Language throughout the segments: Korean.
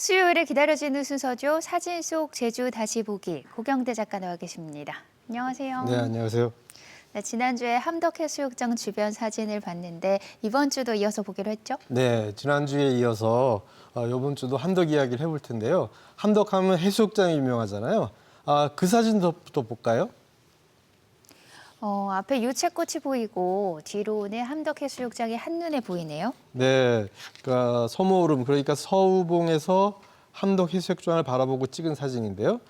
수요일에 기다려지는 순서죠. 사진 속 제주 다시 보기 고경대 작가 나와 계십니다. 안녕하세요. 네, 안녕하세요. 네, 지난주에 함덕해수욕장 주변 사진을 봤는데 이번 주도 이어서 보기로 했죠? 네, 지난주에 이어서 어, 이번 주도 함덕 이야기를 해볼 텐데요. 함덕하면 해수욕장이 유명하잖아요. 아, 그 사진부터 볼까요? 어, 앞에 유채꽃이 보이고 뒤로는 함덕해수욕장이 한눈에 보이네요. 네, 그러니까 소모름 그러니까 서우봉에서 함덕 해수욕장을 바라보고 찍은 사진인데요.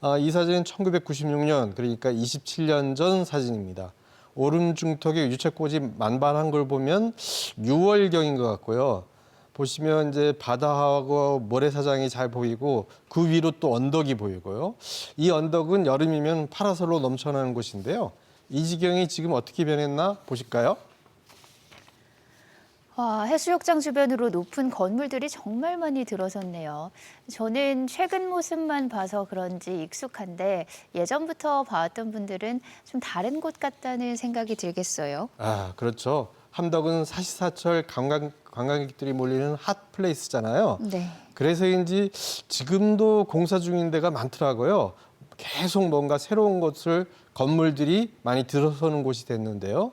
아, 이 사진은 1996년 그러니까 27년 전 사진입니다. 오름 중턱에 유채꽃이 만발한 걸 보면 6월경인 것 같고요. 보시면 이제 바다하고 모래사장이 잘 보이고 그 위로 또 언덕이 보이고요. 이 언덕은 여름이면 파라솔로 넘쳐나는 곳인데요. 이 지경이 지금 어떻게 변했나 보실까요? 와, 해수욕장 주변으로 높은 건물들이 정말 많이 들어섰네요. 저는 최근 모습만 봐서 그런지 익숙한데 예전부터 봐왔던 분들은 좀 다른 곳 같다는 생각이 들겠어요. 아, 그렇죠. 함덕은 사시사철 관광, 관광객들이 몰리는 핫 플레이스잖아요. 네. 그래서인지 지금도 공사 중인 데가 많더라고요. 계속 뭔가 새로운 것을 건물들이 많이 들어서는 곳이 됐는데요.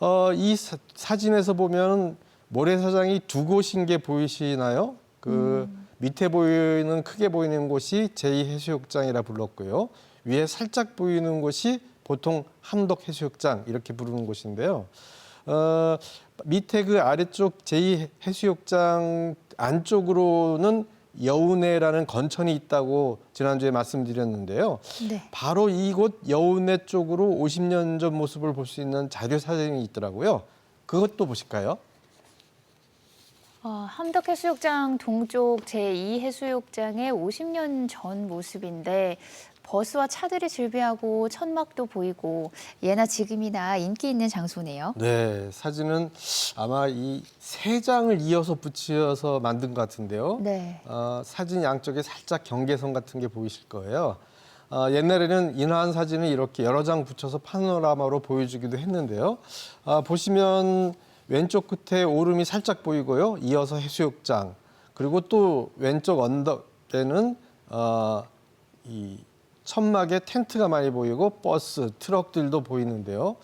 어, 이 사, 사진에서 보면 모래사장이 두 곳인 게 보이시나요? 그 밑에 보이는 크게 보이는 곳이 제2해수욕장이라 불렀고요. 위에 살짝 보이는 곳이 보통 함덕 해수욕장 이렇게 부르는 곳인데요. 어, 밑에 그 아래쪽 제2해수욕장 안쪽으로는 여운회라는 건천이 있다고 지난주에 말씀드렸는데요. 네. 바로 이곳 여운회 쪽으로 50년 전 모습을 볼 수 있는 자료 사진이 있더라고요. 그것도 보실까요? 어, 함덕해수욕장 동쪽 제2해수욕장의 50년 전 모습인데 버스와 차들이 질비하고 천막도 보이고 예나 지금이나 인기 있는 장소네요. 네, 사진은 아마 이 세 장을 이어서 붙여서 만든 것 같은데요. 네. 어, 사진 양쪽에 살짝 경계선 같은 게 보이실 거예요. 어, 옛날에는 인화한 사진을 이렇게 여러 장 붙여서 파노라마로 보여주기도 했는데요. 아, 보시면 왼쪽 끝에 오름이 살짝 보이고요. 이어서 해수욕장 그리고 또 왼쪽 언덕에는 어, 이 천막에 텐트가 많이 보이고 버스, 트럭들도 보이는데요.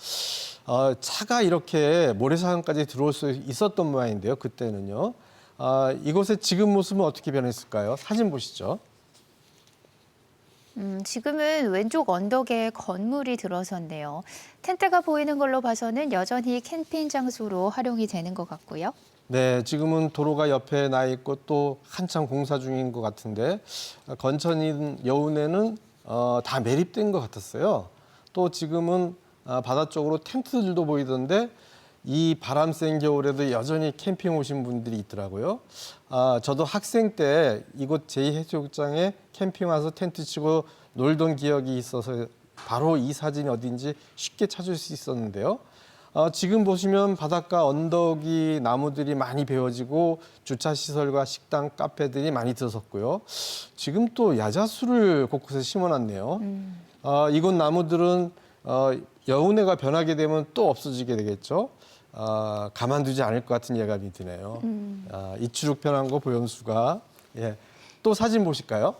어, 차가 이렇게 모래사장까지 들어올 수 있었던 모양인데요. 그때는요. 아, 이곳의 지금 모습은 어떻게 변했을까요? 사진 보시죠. 음, 지금은 왼쪽 언덕에 건물이 들어섰네요. 텐트가 보이는 걸로 봐서는 여전히 캠핑 장소로 활용이 되는 것 같고요. 네, 지금은 도로가 옆에 나 있고 또 한참 공사 중인 것 같은데 아, 건천인 여운에는 어, 다 매립된 것 같았어요. 또 지금은 아, 바다 쪽으로 텐트들도 보이던데 이 바람 센 겨울에도 여전히 캠핑 오신 분들이 있더라고요. 아, 저도 학생 때 이곳 제2해수욕장에 캠핑 와서 텐트 치고 놀던 기억이 있어서 바로 이 사진이 어딘지 쉽게 찾을 수 있었는데요. 어, 지금 보시면 바닷가 언덕이 나무들이 많이 베어지고 주차 시설과 식당, 카페들이 많이 들어섰고요. 지금 또 야자수를 곳곳에 심어놨네요. 어, 이곳 나무들은 어, 여운회가 변하게 되면 또 없어지게 되겠죠. 어, 가만두지 않을 것 같은 예감이 드네요. 아, 이추룩 변한 거 보현수가 예. 또 사진 보실까요?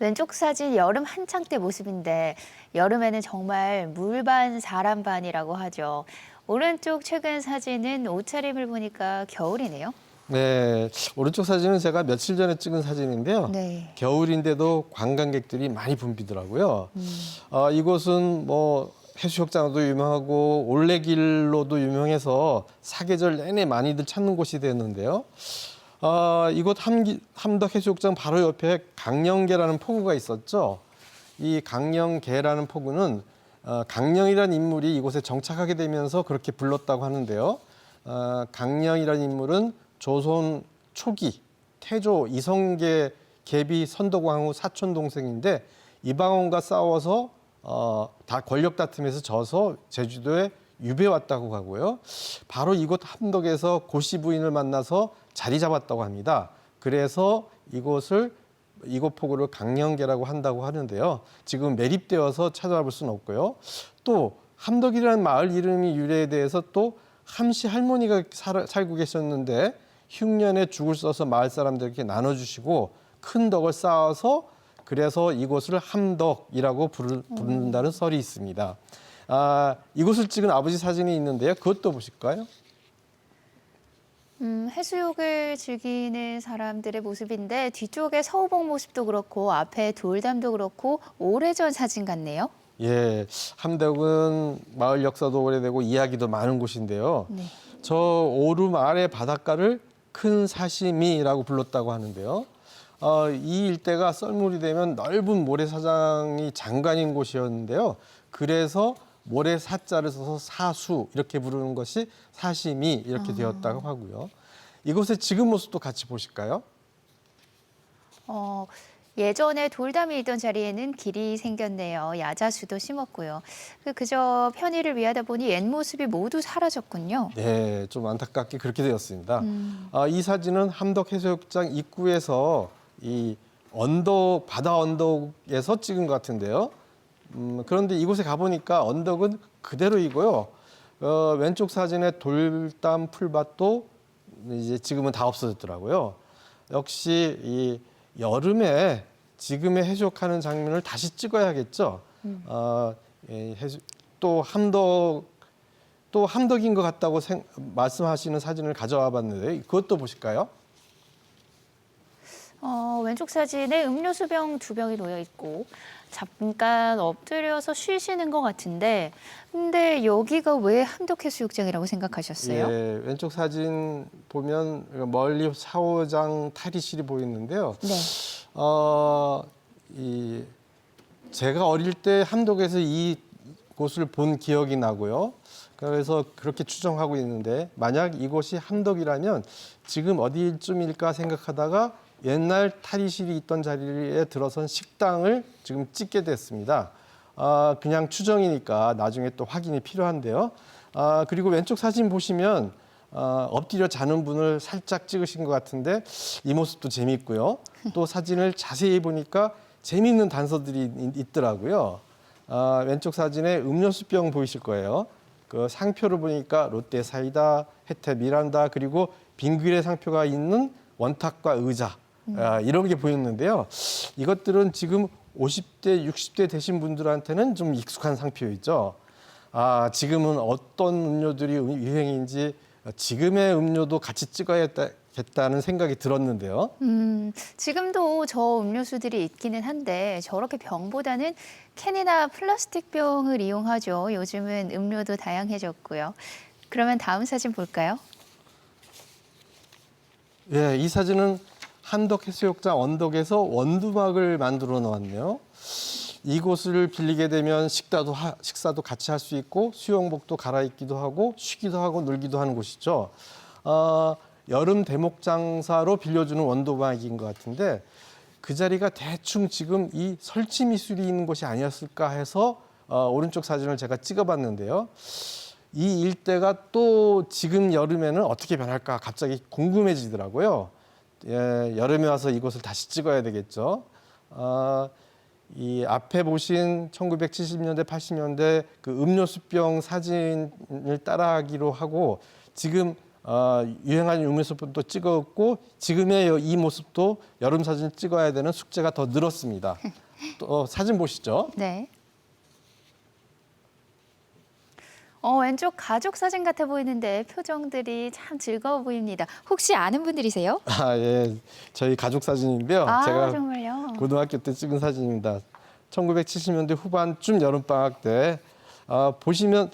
왼쪽 사진 여름 한창 때 모습인데 여름에는 정말 물반 사람 반이라고 하죠. 오른쪽 최근 사진은 옷차림을 보니까 겨울이네요. 네, 오른쪽 사진은 제가 며칠 전에 찍은 사진인데요. 네. 겨울인데도 관광객들이 많이 붐비더라고요. 어, 이곳은 뭐 해수욕장도 유명하고 올레길로도 유명해서 사계절 내내 많이들 찾는 곳이 됐는데요. 어, 이곳 함기, 함덕 해수욕장 바로 옆에 강령계라는 포구가 있었죠. 이 강령계라는 포구는 어, 강령이라는 인물이 이곳에 정착하게 되면서 그렇게 불렀다고 하는데요. 어, 강령이라는 인물은 조선 초기 태조 이성계 계비 선덕왕후 사촌 동생인데 이방원과 싸워서 어, 다 권력 다툼에서 져서 제주도에 유배 왔다고 하고요. 바로 이곳 함덕에서 고씨 부인을 만나서 자리 잡았다고 합니다. 그래서 이곳을 이곳 포구를 강령계라고 한다고 하는데요. 지금 매립되어서 찾아볼 수는 없고요. 또 함덕이라는 마을 이름이 유래에 대해서 또 함씨 할머니가 살, 살고 계셨는데 흉년에 죽을 써서 마을 사람들에게 나눠주시고 큰 덕을 쌓아서 그래서 이곳을 함덕이라고 부르, 부른다는 설이 있습니다. 아, 이곳을 찍은 아버지 사진이 있는데요. 그것도 보실까요? 음, 해수욕을 즐기는 사람들의 모습인데 뒤쪽에 서우봉 모습도 그렇고 앞에 돌담도 그렇고 오래전 사진 같네요. 예, 함덕은 마을 역사도 오래되고 이야기도 많은 곳인데요. 네. 저 오름 아래 바닷가를 큰 사시미라고 불렀다고 하는데요. 어, 이 일대가 썰물이 되면 넓은 모래사장이 장관인 곳이었는데요. 그래서 모래 사자를 써서 사수 이렇게 부르는 것이 사시미 이렇게 되었다고 하고요. 이곳의 지금 모습도 같이 보실까요? 어, 예전에 돌담이 있던 자리에는 길이 생겼네요. 야자수도 심었고요. 그- 그저 편의를 위하다 보니 옛 모습이 모두 사라졌군요. 네, 좀 안타깝게 그렇게 되었습니다. 음. 아, 이 사진은 함덕 해수욕장 입구에서 이 언덕 바다 언덕에서 찍은 것 같은데요. 음, 그런데 이곳에 가보니까 언덕은 그대로이고요. 어, 왼쪽 사진의 돌담 풀밭도 이제 지금은 다 없어졌더라고요. 역시 이 여름에 지금의 해수욕하는 장면을 다시 찍어야겠죠. 어, 예, 해수, 또 함덕 또 함덕인 것 같다고 생- 말씀하시는 사진을 가져와 봤는데 그것도 보실까요? 어, 왼쪽 사진에 음료수병 두 병이 놓여 있고 잠깐 엎드려서 쉬시는 것 같은데 근데 여기가 왜 함덕해수욕장이라고 생각하셨어요? 예, 왼쪽 사진 보면 멀리 샤워장 탈의실이 보이는데요. 네. 어, 이 제가 어릴 때 함덕에서 이 곳을 본 기억이 나고요. 그래서 그렇게 추정하고 있는데 만약 이곳이 함덕이라면 지금 어디쯤일까 생각하다가 옛날 탈의실이 있던 자리에 들어선 식당을 지금 찍게 됐습니다. 아, 그냥 추정이니까 나중에 또 확인이 필요한데요. 아, 그리고 왼쪽 사진 보시면 아, 엎드려 자는 분을 살짝 찍으신 것 같은데 이 모습도 재미있고요. 또 사진을 자세히 보니까 재미있는 단서들이 있- 있더라고요. 아, 왼쪽 사진에 음료수병 보이실 거예요. 그 상표를 보니까 롯데 사이다, 혜태 미란다 그리고 빙그레 상표가 있는 원탁과 의자 아, 이런 게 보였는데요. 이것들은 지금 50대, 60대 되신 분들한테는 좀 익숙한 상표이죠. 아, 지금은 어떤 음료들이 유행인지 지금의 음료도 같이 찍어야겠다는 생각이 들었는데요. 음, 지금도 저 음료수들이 있기는 한데 저렇게 병보다는 캔이나 플라스틱 병을 이용하죠. 요즘은 음료도 다양해졌고요. 그러면 다음 사진 볼까요? 예, 이 사진은 한덕 해수욕장 언덕에서 원두막을 만들어 놓았네요. 이곳을 빌리게 되면 식사도 하- 식사도 같이 할 수 있고 수영복도 갈아입기도 하고 쉬기도 하고 놀기도 하는 곳이죠. 어, 여름 대목 장사로 빌려주는 원두막인 것 같은데 그 자리가 대충 지금 이 설치 미술이 있는 곳이 아니었을까 해서 어, 오른쪽 사진을 제가 찍어봤는데요. 이 일대가 또 지금 여름에는 어떻게 변할까 갑자기 궁금해지더라고요. 예, 여름에 와서 이곳을 다시 찍어야 되겠죠. 아, 이 앞에 보신 1970년대, 80년대 그 음료수병 사진을 따라하기로 하고 지금 어, 유행하는 음료수병도 찍었고 지금의 이 모습도 여름 사진 찍어야 되는 숙제가 더 늘었습니다. 또 사진 보시죠. 네. 어, 왼쪽 가족 사진 같아 보이는데 표정들이 참 즐거워 보입니다. 혹시 아는 분들이세요? 아, 예. 저희 가족 사진인데요. 아, 제가 정말요? 고등학교 때 찍은 사진입니다. 1970년대 후반쯤 여름방학 때 아, 보시면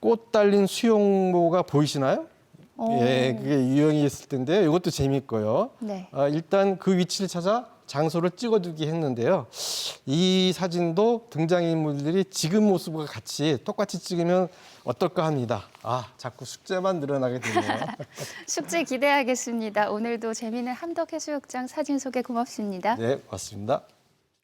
꽃 달린 수영모가 보이시나요? 오. 예, 그게 유행이었을 텐데 이것도 재미있고요. 네. 아, 일단 그 위치를 찾아 장소를 찍어두기 했는데요. 이 사진도 등장인물들이 지금 모습과 같이 똑같이 찍으면 어떨까 합니다. 아, 자꾸 숙제만 늘어나게 되네요. 숙제 기대하겠습니다. 오늘도 재미있는 함덕해수욕장 사진 소개 고맙습니다. 네, 맞습니다.